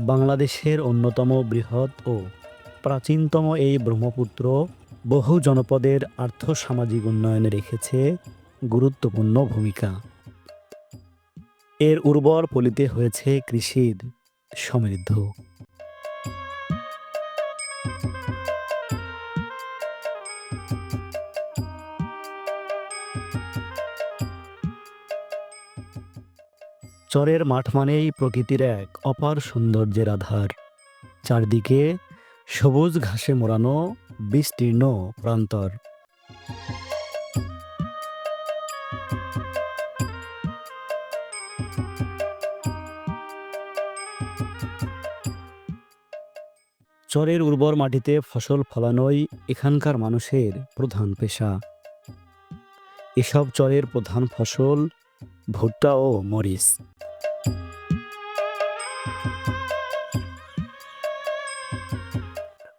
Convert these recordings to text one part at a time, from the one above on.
বাংলাদেশের অন্যতম বৃহৎ ও প্রাচীনতম এই ব্রহ্মপুত্র বহু জনপদের আর্থসামাজিক উন্নয়নে রেখেছে গুরুত্বপূর্ণ ভূমিকা। এর উর্বর পলিতে হয়েছে কৃষির সমৃদ্ধ। চরের মাঠ মানেই প্রকৃতির এক অপার সৌন্দর্যের আধার। চারদিকে সবুজ ঘাসে মোড়ানো বিস্তীর্ণ প্রান্তর। চরের উর্বর মাটিতে ফসল ফলানোই এখানকার মানুষের প্রধান পেশা। এসব চরের প্রধান ফসল ভুট্টা ও মরিচ।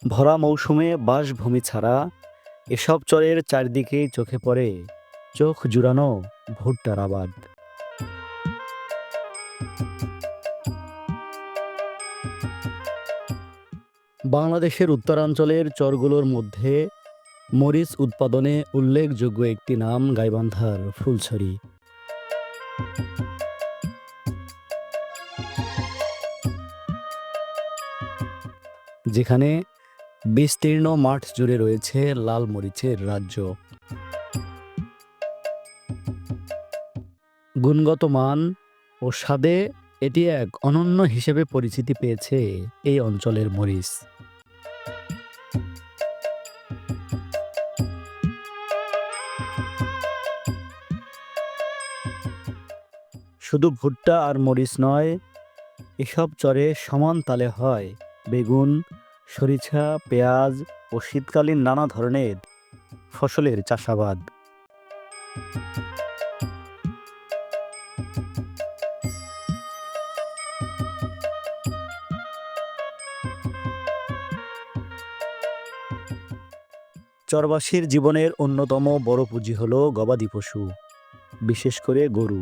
ভরা মৌসুমে বাসভূমি ছাড়া এসব চরের চারদিকেই চোখে পড়ে চোখ জুড়ানো ভুট্টার আবাদ। বাংলাদেশের উত্তরাঞ্চলের চরগুলোর মধ্যে মরিচ উৎপাদনে উল্লেখযোগ্য একটি নাম গাইবান্ধার ফুলছড়ি। যেখানে বিস্তীর্ণ মাঠ জুড়ে রয়েছে লাল মরিচের রাজ্য। গুণগত মান ও স্বাদে এটি এক অনন্য হিসেবে পরিচিতি পেয়েছে এই অঞ্চলের মরিচ। শুধু ভুট্টা আর মরিচ নয়, এসব চরে সমান তালে হয়। বেগুন, সরিষা, পেঁয়াজ ও শীতকালীন নানা ধরনের ফসলের চাষাবাদ। চরবাসীর জীবনের অন্যতম বড় পুঁজি হল গবাদি পশু, বিশেষ করে গরু।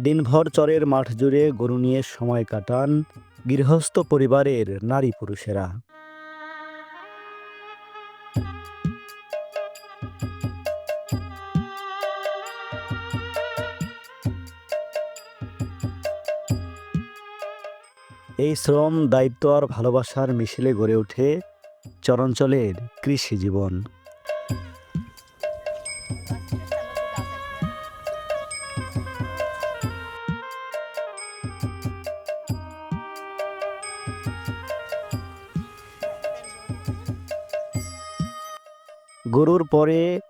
দিনভর চরের মাঠ জুড়ে গরু নিয়ে সময় কাটান গৃহস্থ পরিবারের নারী পুরুষেরা। এই শ্রম, দায়িত্ব আর ভালোবাসার মিশেলে গড়ে ওঠে চরাঞ্চলের কৃষি জীবন। গরুর পরে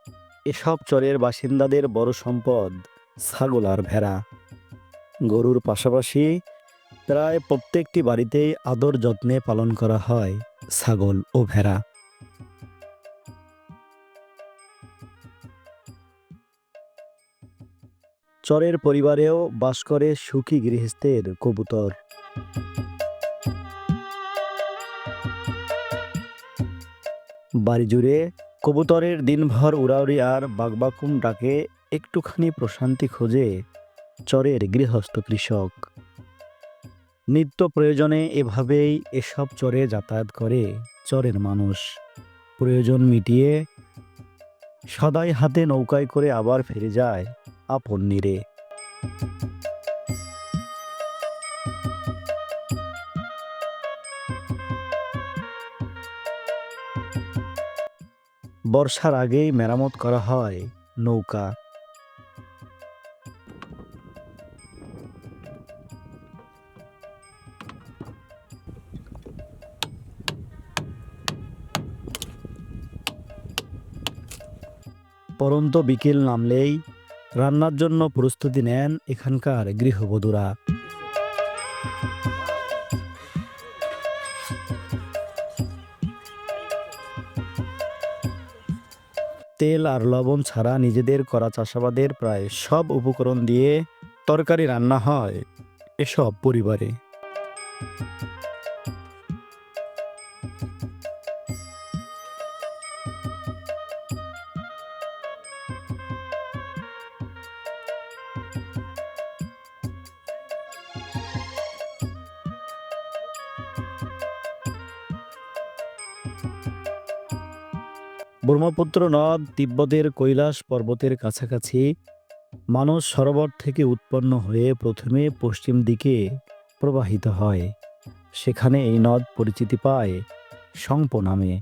এসব চরের বাসিন্দাদের বড় সম্পদ, ছাগল আর ভেড়া। গরুর পাশাপাশি প্রায় প্রত্যেকটি বাড়িতেই আদর যত্নে পালন করা হয় ছাগল ও ভেড়া। চরের পরিবারেও বাস করে সুখী গৃহস্থের কবুতর। বাড়ি জুড়ে কবুতরের দিনভর উড়াউড়ি আর বাগবাকুম ডাকে একটুখানি প্রশান্তি খোঁজে চরের গৃহস্থ কৃষক। নিত্য প্রয়োজনে এভাবেই এসব চরে যাতায়াত করে চরের মানুষ। প্রয়োজন মিটিয়ে সদাই হাতে নৌকায় করে আবার ফিরে যায় আপন নীরে। বর্ষার আগেই মেরামত করা হয় নৌকা। পরন্ত বিকেল নামলেই রান্নার জন্য প্রস্তুতি নেন এখানকার গৃহবধূরা। তেল আর লবণ ছাড়া নিজেদের করা চাষাবাদের প্রায় সব উপকরণ দিয়ে তরকারি রান্না হয় এসব পরিবারে। ব্রহ্মপুত্র নদ তিব্বতের কৈলাস পর্বতের কাছাকাছি মানস সরোবর থেকে উৎপন্ন হয়ে প্রথমে পশ্চিম দিকে প্রবাহিত হয়। সেখানে এই নদ পরিচিতি পায় সংপ নামে।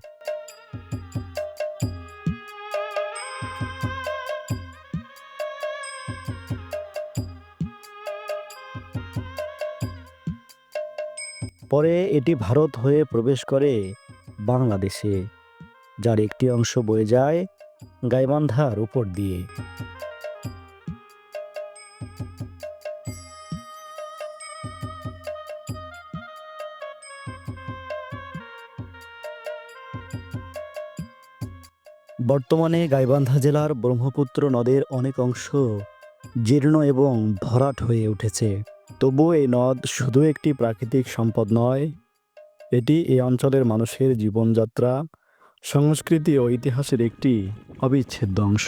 পরে এটি ভারত হয়ে প্রবেশ করে বাংলাদেশে। যার একটি অংশ বয়ে যায় গাইবান্ধার উপর দিয়ে। বর্তমানে গাইবান্ধা জেলার ব্রহ্মপুত্র নদের অনেক অংশ জীর্ণ এবং ভরাট হয়ে উঠেছে। তবুও এই নদ শুধু একটি প্রাকৃতিক সম্পদ নয়, এটি এই অঞ্চলের মানুষের জীবনযাত্রা সংস্কৃতি ও ইতিহাসের একটি অবিচ্ছেদ্য অংশ।